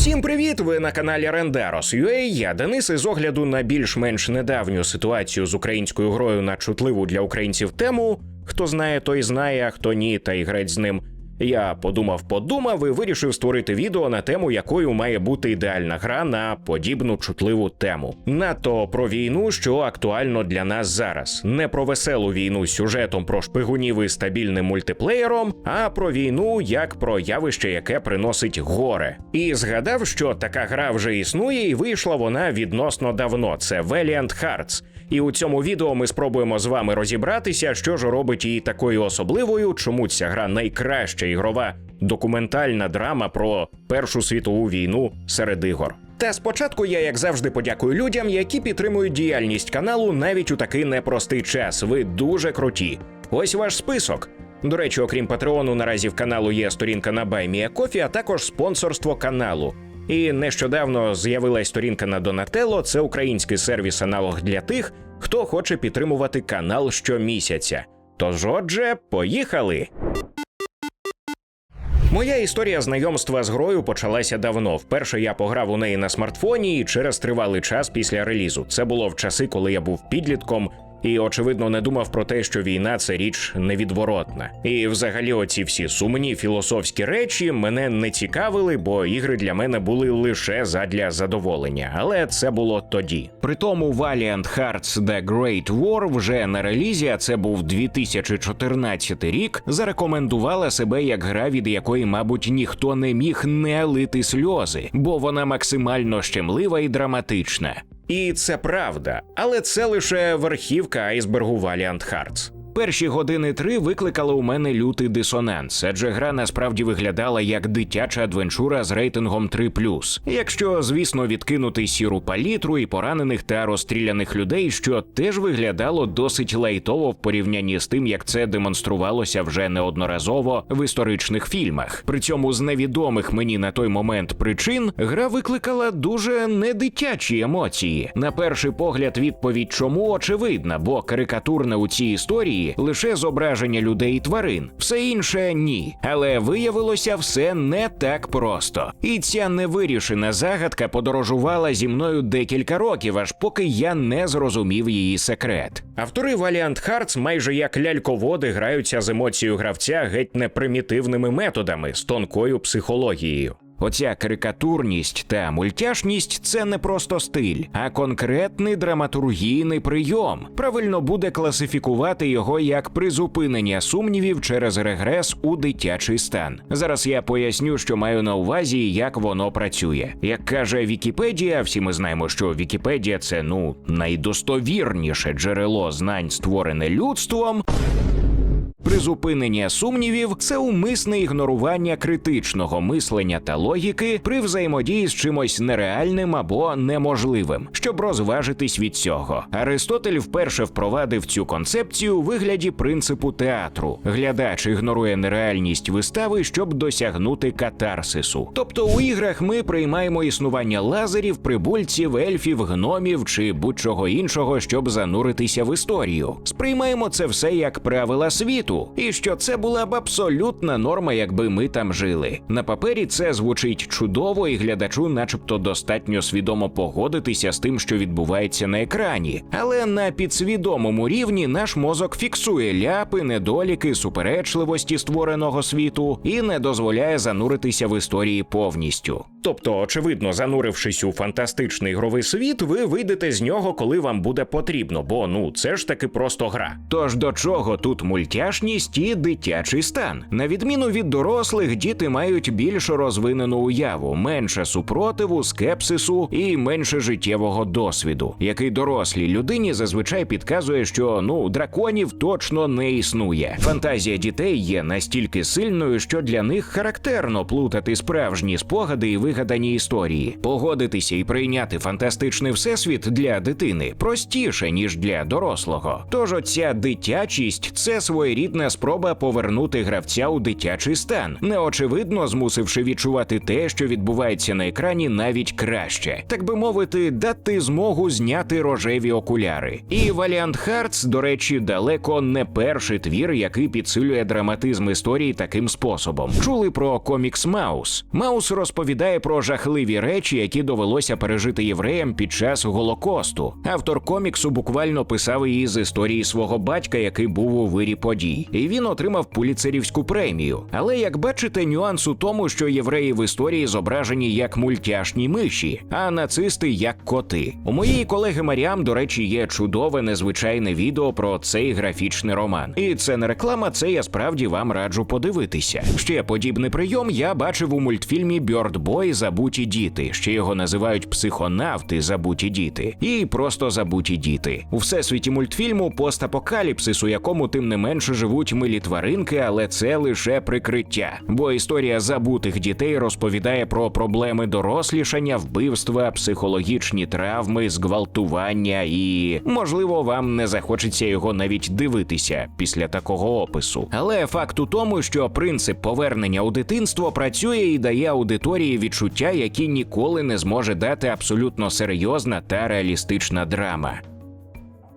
Всім привіт! Ви на каналі Renderos.ua. Я Денис. І з огляду на більш-менш недавню ситуацію з українською грою на чутливу для українців тему. Хто знає, той знає, а хто ні, та й греть з ним. Я подумав, подумав і вирішив створити відео на тему, якою має бути ідеальна гра на подібну чутливу тему. Надто про війну, що актуально для нас зараз. Не про веселу війну з сюжетом про шпигунів і стабільним мультиплеєром, а про війну як про явище, яке приносить горе. І згадав, що така гра вже існує, і вийшла вона відносно давно. Це Valiant Hearts. І у цьому відео ми спробуємо з вами розібратися, що ж робить її такою особливою, чому ця гра найкраща ігрова документальна драма про Першу світову війну серед ігор. Та спочатку я, як завжди, подякую людям, які підтримують діяльність каналу навіть у такий непростий час. Ви дуже круті. Ось ваш список. До речі, окрім Патреону, наразі в каналу є сторінка на BuyMeACoffee, а також спонсорство каналу. І нещодавно з'явилась сторінка на Donatello, це український сервіс аналог для тих, хто хоче підтримувати канал щомісяця. Тож, отже, поїхали! Моя історія знайомства з грою почалася давно. Вперше я пограв у неї на смартфоні і через тривалий час після релізу. Це було в часи, коли я був підлітком. І очевидно не думав про те, що війна це річ невідворотна. І взагалі, оці всі сумні філософські речі мене не цікавили, бо ігри для мене були лише задля задоволення. Але це було тоді. При тому Valiant Hearts The Great War вже на релізі, а це був 2014 рік, зарекомендувала себе як гра, від якої, мабуть, ніхто не міг не лити сльози, бо вона максимально щемлива і драматична. І це правда, але це лише верхівка айсбергу Valiant Hearts. Перші години три викликали у мене лютий дисонанс, адже гра насправді виглядала як дитяча адвенчура з рейтингом 3+. Якщо, звісно, відкинути сіру палітру і поранених та розстріляних людей, що теж виглядало досить лайтово в порівнянні з тим, як це демонструвалося вже неодноразово в історичних фільмах. При цьому з невідомих мені на той момент причин гра викликала дуже недитячі емоції. На перший погляд, відповідь чому очевидна, бо карикатурне у цій історії лише зображення людей і тварин, все інше ні. Але виявилося все не так просто. І ця невирішена загадка подорожувала зі мною декілька років, аж поки я не зрозумів її секрет. Автори Valiant Hearts майже як ляльководи граються з емоцією гравця геть непримітивними методами з тонкою психологією. Оця карикатурність та мультяшність це не просто стиль, а конкретний драматургійний прийом. Правильно буде класифікувати його як призупинення сумнівів через регрес у дитячий стан. Зараз я поясню, що маю на увазі, як воно працює. Як каже Вікіпедія, всі ми знаємо, що Вікіпедія це ну найдостовірніше джерело знань, створене людством. Призупинення сумнівів це умисне ігнорування критичного мислення та логіки при взаємодії з чимось нереальним або неможливим, щоб розважитись від цього. Аристотель вперше впровадив цю концепцію у вигляді принципу театру. Глядач ігнорує нереальність вистави, щоб досягнути катарсису. Тобто у іграх ми приймаємо існування лазерів, прибульців, ельфів, гномів чи будь-чого іншого, щоб зануритися в історію. Сприймаємо це все як правила світу і що це була б абсолютна норма, якби ми там жили. На папері це звучить чудово, і глядачу, начебто, достатньо свідомо погодитися з тим, що відбувається на екрані. Але на підсвідомому рівні наш мозок фіксує ляпи, недоліки, суперечливості створеного світу і не дозволяє зануритися в історії повністю. Тобто, очевидно, занурившись у фантастичний ігровий світ, ви вийдете з нього, коли вам буде потрібно, бо ну це ж таки просто гра. Тож до чого тут мультяшність і дитячий стан? На відміну від дорослих, діти мають більш розвинену уяву, менше супротиву, скепсису і менше життєвого досвіду, який дорослій людині зазвичай підказує, що ну драконів точно не існує. Фантазія дітей є настільки сильною, що для них характерно плутати справжні спогади і вигадані історії. Погодитися і прийняти фантастичний всесвіт для дитини простіше ніж для дорослого. Тож оця дитячість це своєрідна спроба повернути гравця у дитячий стан, неочевидно змусивши відчувати те, що відбувається на екрані, навіть краще, так би мовити, дати змогу зняти рожеві окуляри. І Valiant Hearts, до речі, далеко не перший твір, який підсилює драматизм історії таким способом. Чули про комікс Маус? Маус розповідає про жахливі речі, які довелося пережити євреям під час голокосту. Автор коміксу буквально писав її з історії свого батька, який був у вирі подій, і він отримав пуліцерівську премію. Але як бачите, нюанс у тому, що євреї в історії зображені як мультяшні миші, а нацисти як коти. У моєї колеги Маріам, до речі, є чудове незвичайне відео про цей графічний роман. І це не реклама, це я справді вам раджу подивитися. Ще подібний прийом я бачив у мультфільмі Бьордбой Забуті діти. Ще його називають психонавти Забуті діти, і просто забуті діти. У всесвіті мультфільму постапокаліпсис, у якому тим не менше живуть милі тваринки, але це лише прикриття. Бо історія забутих дітей розповідає про проблеми дорослішання, вбивства, психологічні травми, зґвалтування і можливо вам не захочеться його навіть дивитися після такого опису. Але факт у тому, що принцип повернення у дитинство працює і дає аудиторії відчуття, які ніколи не зможе дати абсолютно серйозна та реалістична драма.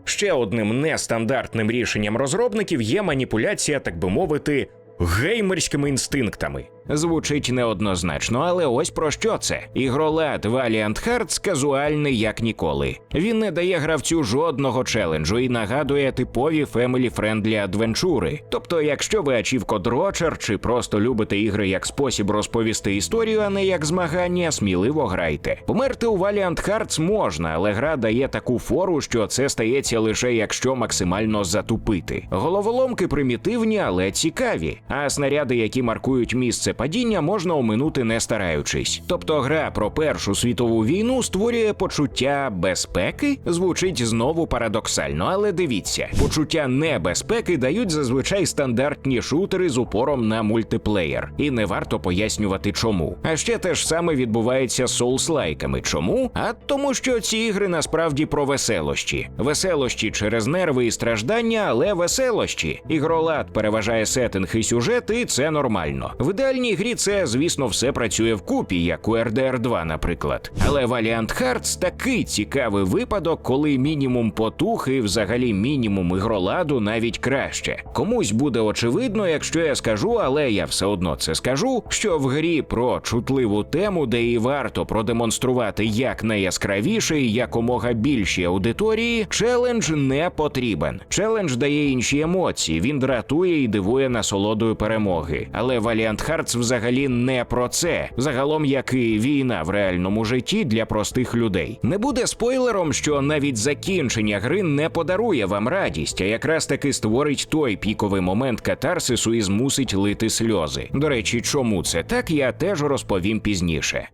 Ще одним нестандартним рішенням розробників є маніпуляція, так би мовити, геймерськими інстинктами. Звучить неоднозначно, але ось про що це. Ігролад Valiant Hearts казуальний як ніколи. Він не дає гравцю жодного челенджу і нагадує типові family-friendly адвенчури. Тобто, якщо ви ачівкодрочер чи просто любите ігри як спосіб розповісти історію, а не як змагання, сміливо грайте. Померти у Valiant Hearts можна, але гра дає таку фору, що це стається лише якщо максимально затупити. Головоломки примітивні, але цікаві. А снаряди, які маркують місце падіння, можна оминути не стараючись. Тобто гра про Першу світову війну створює почуття безпеки, звучить знову парадоксально, але дивіться, почуття небезпеки дають зазвичай стандартні шутери з упором на мультиплеєр, і не варто пояснювати чому. А ще те ж саме відбувається з соулслайками. Чому? А тому, що ці ігри насправді про веселощі. Веселощі через нерви і страждання, але веселощі. Ігролад переважає сеттинг і сюжет, і це нормально. В ідеальній грі це, звісно, все працює вкупі, як у RDR 2, наприклад. Але Valiant Hearts такий цікавий випадок, коли мінімум потух і взагалі мінімум ігроладу навіть краще. Комусь буде очевидно, якщо я скажу, але я все одно це скажу, що в грі про чутливу тему, де і варто продемонструвати як найяскравіше і якомога більші аудиторії, челендж не потрібен. Челендж дає інші емоції, він дратує і дивує насолодою перемоги. Але Valiant Hearts взагалі не про це. Загалом, як і війна в реальному житті для простих людей. Не буде спойлером, що навіть закінчення гри не подарує вам радість, а якраз таки створить той піковий момент катарсису і змусить лити сльози. До речі, чому це так, я теж розповім пізніше.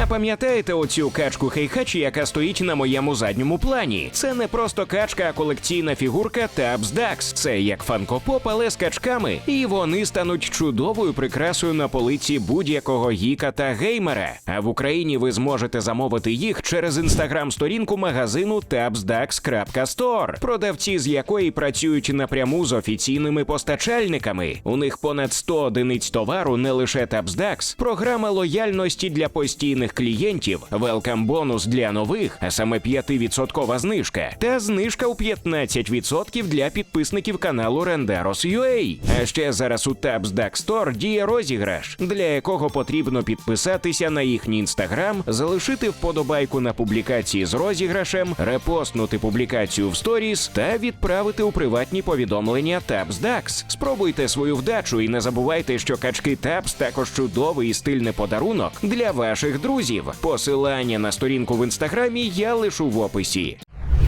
А пам'ятаєте оцю качку Хейхачі, яка стоїть на моєму задньому плані? Це не просто качка, а колекційна фігурка Tabs Dax. Це як фанкопоп, але з качками. І вони стануть чудовою прикрасою на полиці будь-якого гіка та геймера. А в Україні ви зможете замовити їх через інстаграм-сторінку магазину tabsdax.store, продавці з якої працюють напряму з офіційними постачальниками. У них понад 100 одиниць товару, не лише Tabsdax, програма лояльності для постійних клієнтів, велкам бонус для нових, а саме 5% знижка, та знижка у 15% для підписників каналу Renderos.ua. А ще зараз у Tabsdax Store діє розіграш, для якого потрібно підписатися на їхній інстаграм, залишити вподобайку на публікації з розіграшем, репостнути публікацію в сторіс та відправити у приватні повідомлення Tabsdax. Спробуйте свою вдачу і не забувайте, що качки Tabs також чудовий і стильний подарунок для ваших друзів. Посилання на сторінку в інстаграмі я лишу в описі.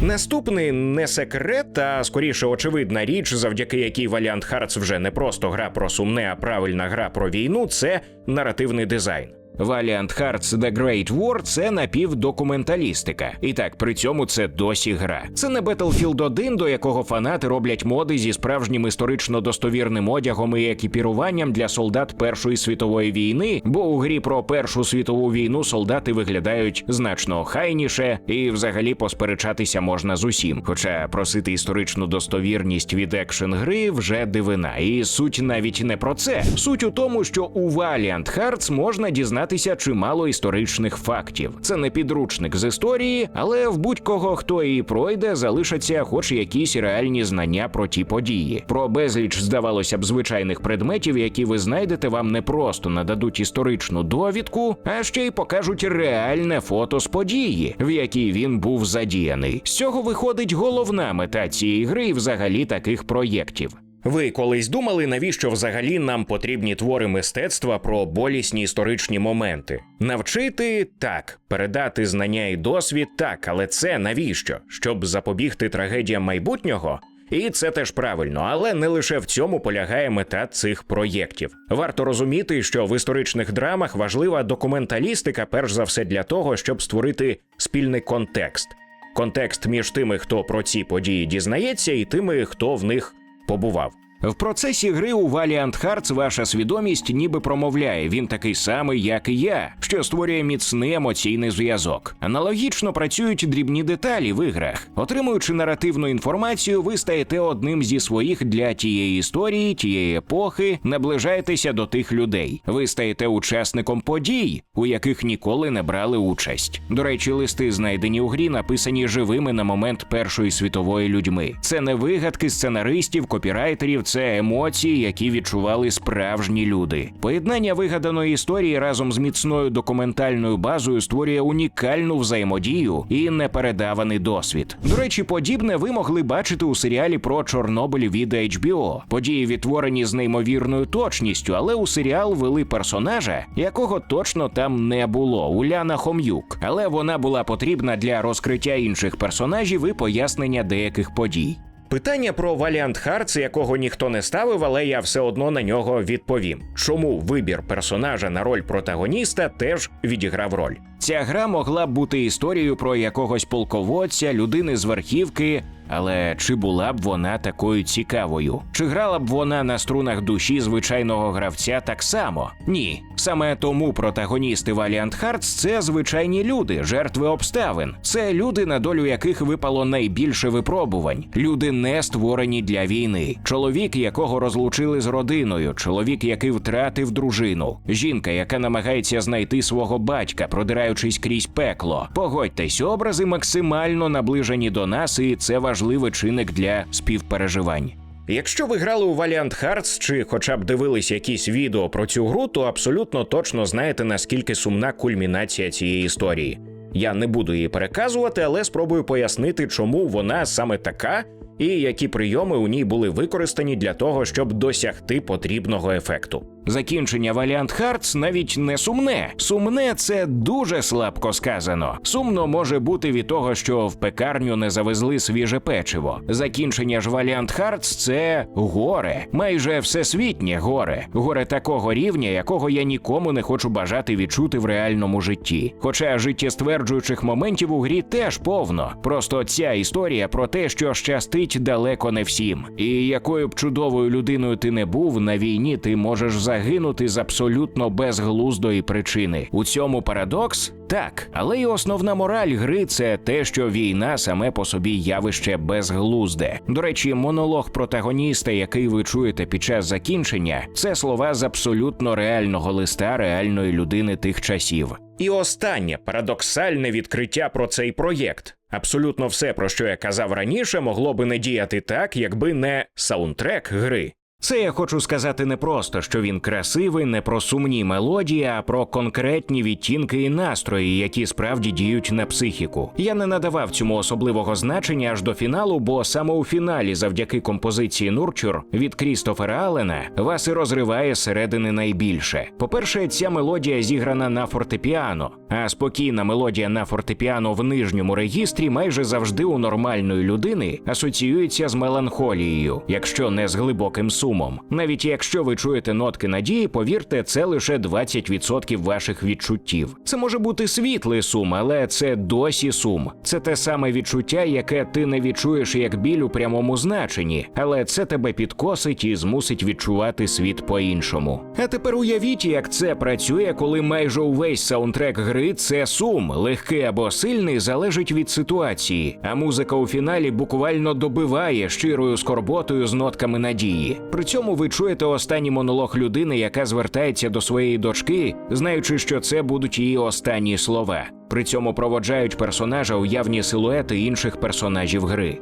Наступний не секрет, а скоріше очевидна річ, завдяки якій Valiant Hearts вже не просто гра про сумне, а правильна гра про війну це наративний дизайн. Valiant Hearts The Great War – це напівдокументалістика. І так, при цьому це досі гра. Це не Battlefield 1, до якого фанати роблять моди зі справжнім історично достовірним одягом і екіпіруванням для солдат Першої світової війни, бо у грі про Першу світову війну солдати виглядають значно охайніше, і взагалі посперечатися можна з усім. Хоча просити історичну достовірність від екшен гри вже дивина. І суть навіть не про це. Суть у тому, що у Valiant Hearts можна дізнатися дізнатися чимало історичних фактів. Це не підручник з історії, але в будь-кого, хто її пройде, залишаться хоч якісь реальні знання про ті події. Про безліч, здавалося б, звичайних предметів, які ви знайдете, вам не просто нададуть історичну довідку, а ще й покажуть реальне фото з події, в якій він був задіяний. З цього виходить головна мета цієї гри і взагалі таких проєктів. Ви колись думали, навіщо взагалі нам потрібні твори мистецтва про болісні історичні моменти? Навчити так, передати знання і досвід так, але це навіщо? Щоб запобігти трагедіям майбутнього? І це теж правильно, але не лише в цьому полягає мета цих проєктів. Варто розуміти, що в історичних драмах важлива документалістика, перш за все, для того, щоб створити спільний контекст. Контекст між тими, хто про ці події дізнається, і тими, хто в них побував. В процесі гри у Valiant Hearts ваша свідомість ніби промовляє. Він такий самий, як і я, що створює міцний емоційний зв'язок. Аналогічно працюють дрібні деталі в іграх. Отримуючи наративну інформацію, ви стаєте одним зі своїх для тієї історії, тієї епохи, наближаєтеся до тих людей. Ви стаєте учасником подій, у яких ніколи не брали участь. До речі, листи, знайдені у грі, написані живими на момент Першої світової людьми. Це не вигадки сценаристів, копірайтерів це емоції, які відчували справжні люди. Поєднання вигаданої історії разом з міцною документальною базою створює унікальну взаємодію і непередаваний досвід. До речі, подібне ви могли бачити у серіалі про Чорнобиль від HBO. Події відтворені з неймовірною точністю, але у серіал вели персонажа, якого точно там не було. Уляна Хом'юк. Але вона була потрібна для розкриття інших персонажів і пояснення деяких подій. Питання про Валіант Харц, якого ніхто не ставив, але я все одно на нього відповім. Чому вибір персонажа на роль протагоніста теж відіграв роль? Ця гра могла б бути історією про якогось полководця, людини з верхівки. Але чи була б вона такою цікавою? Чи грала б вона на струнах душі звичайного гравця так само? Ні. Саме тому протагоністи Valiant Hearts – це звичайні люди, жертви обставин. Це люди, на долю яких випало найбільше випробувань. Люди не створені для війни. Чоловік, якого розлучили з родиною, чоловік, який втратив дружину, жінка, яка намагається знайти свого батька, продираючись крізь пекло. Погодьтесь, образи максимально наближені до нас, і це важливий чинник для співпереживань. Якщо ви грали у Valiant Hearts чи хоча б дивились якісь відео про цю гру, то абсолютно точно знаєте, наскільки сумна кульмінація цієї історії. Я не буду її переказувати, але спробую пояснити, чому вона саме така і які прийоми у ній були використані для того, щоб досягти потрібного ефекту. Закінчення Valiant Hearts навіть не сумне. Сумне це дуже слабко сказано. Сумно може бути від того, що в пекарню не завезли свіже печиво. Закінчення ж Valiant Hearts – це горе, майже всесвітнє горе. Горе такого рівня, якого я нікому не хочу бажати відчути в реальному житті. Хоча життєстверджуючих моментів у грі теж повно. Просто ця історія про те, що щастить далеко не всім. І якою б чудовою людиною ти не був на війні, ти можеш загинути з абсолютно безглуздої причини. У цьому парадокс так, але й основна мораль гри це те, що війна саме по собі явище безглузде. До речі, монолог протагоніста, який ви чуєте під час закінчення, це слова з абсолютно реального листа реальної людини тих часів. І останнє парадоксальне відкриття про цей проєкт. Абсолютно все, про що я казав раніше, могло би не діяти так, якби не саундтрек гри. Це я хочу сказати не просто, що він красивий, не про сумні мелодії, а про конкретні відтінки і настрої, які справді діють на психіку. Я не надавав цьому особливого значення аж до фіналу, бо саме у фіналі, завдяки композиції Нурчур від Крістофера Аллена, вас і розриває зсередини найбільше. По-перше, ця мелодія зіграна на фортепіано, а спокійна мелодія на фортепіано в нижньому регістрі майже завжди у нормальної людини асоціюється з меланхолією, якщо не з глибоким сумом. Навіть якщо ви чуєте нотки надії, повірте, це лише 20% ваших відчуттів. Це може бути світлий сум, але це досі сум. Це те саме відчуття, яке ти не відчуєш як біль у прямому значенні, але це тебе підкосить і змусить відчувати світ по-іншому. А тепер уявіть, як це працює, коли майже увесь саундтрек гри це сум, легкий або сильний залежить від ситуації, а музика у фіналі буквально добиває щирою скорботою з нотками надії. При цьому ви чуєте останній монолог людини, яка звертається до своєї дочки, знаючи, що це будуть її останні слова. При цьому проводжають персонажа уявні силуети інших персонажів гри.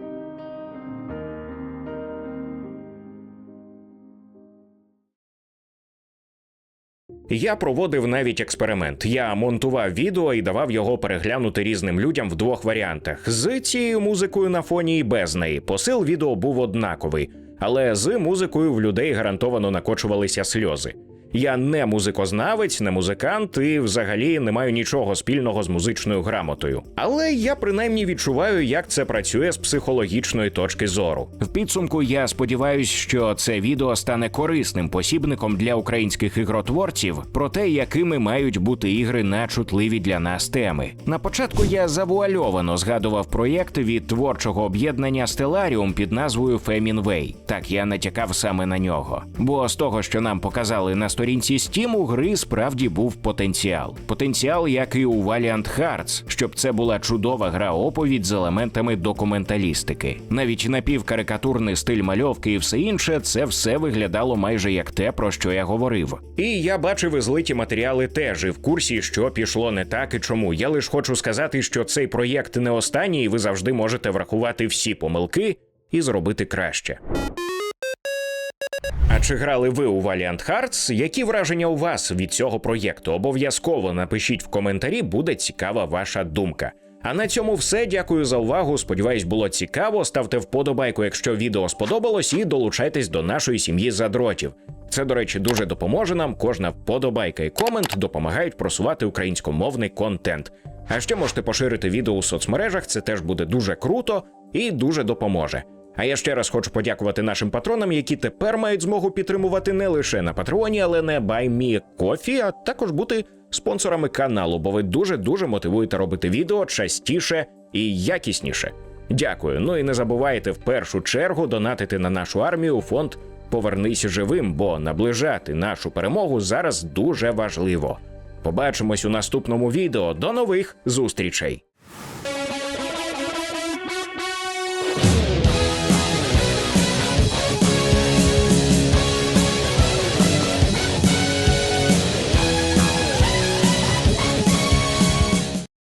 Я проводив навіть експеримент. Я монтував відео і давав його переглянути різним людям в двох варіантах: з цією музикою на фоні і без неї. Посил відео був однаковий, але з музикою в людей гарантовано накочувалися сльози. Я не музикознавець, не музикант і взагалі не маю нічого спільного з музичною грамотою. Але я принаймні відчуваю, як це працює з психологічної точки зору. В підсумку я сподіваюся, що це відео стане корисним посібником для українських ігротворців про те, якими мають бути ігри на чутливі для нас теми. На початку я завуальовано згадував проєкт від творчого об'єднання Stellarium під назвою Фемінвей. Так я натякав саме на нього. Бо з того, що нам показали на сторінці Steam, у гри справді був потенціал. Потенціал, як і у Valiant Hearts, щоб це була чудова гра оповідь з елементами документалістики. Навіть напівкарикатурний стиль мальовки і все інше, це все виглядало майже як те, про що я говорив. І я бачив і злиті матеріали теж і в курсі, що пішло не так і чому. Я лише хочу сказати, що цей проєкт не останній, і ви завжди можете врахувати всі помилки і зробити краще. А чи грали ви у Valiant Hearts? Які враження у вас від цього проєкту? Обов'язково напишіть в коментарі, буде цікава ваша думка. А на цьому все. Дякую за увагу. Сподіваюсь, було цікаво. Ставте вподобайку, якщо відео сподобалось, і долучайтесь до нашої сім'ї задротів. Це, до речі, дуже допоможе нам. Кожна вподобайка і комент допомагають просувати українськомовний контент. А ще можете поширити відео у соцмережах, це теж буде дуже круто і дуже допоможе. А я ще раз хочу подякувати нашим патронам, які тепер мають змогу підтримувати не лише на Патреоні, але не BuyMeCoffee, а також бути спонсорами каналу, бо ви дуже дуже мотивуєте робити відео частіше і якісніше. Дякую. Ну і не забувайте в першу чергу донатити на нашу армію фонд Повернись живим, бо наближати нашу перемогу зараз дуже важливо. Побачимось у наступному відео. До нових зустрічей!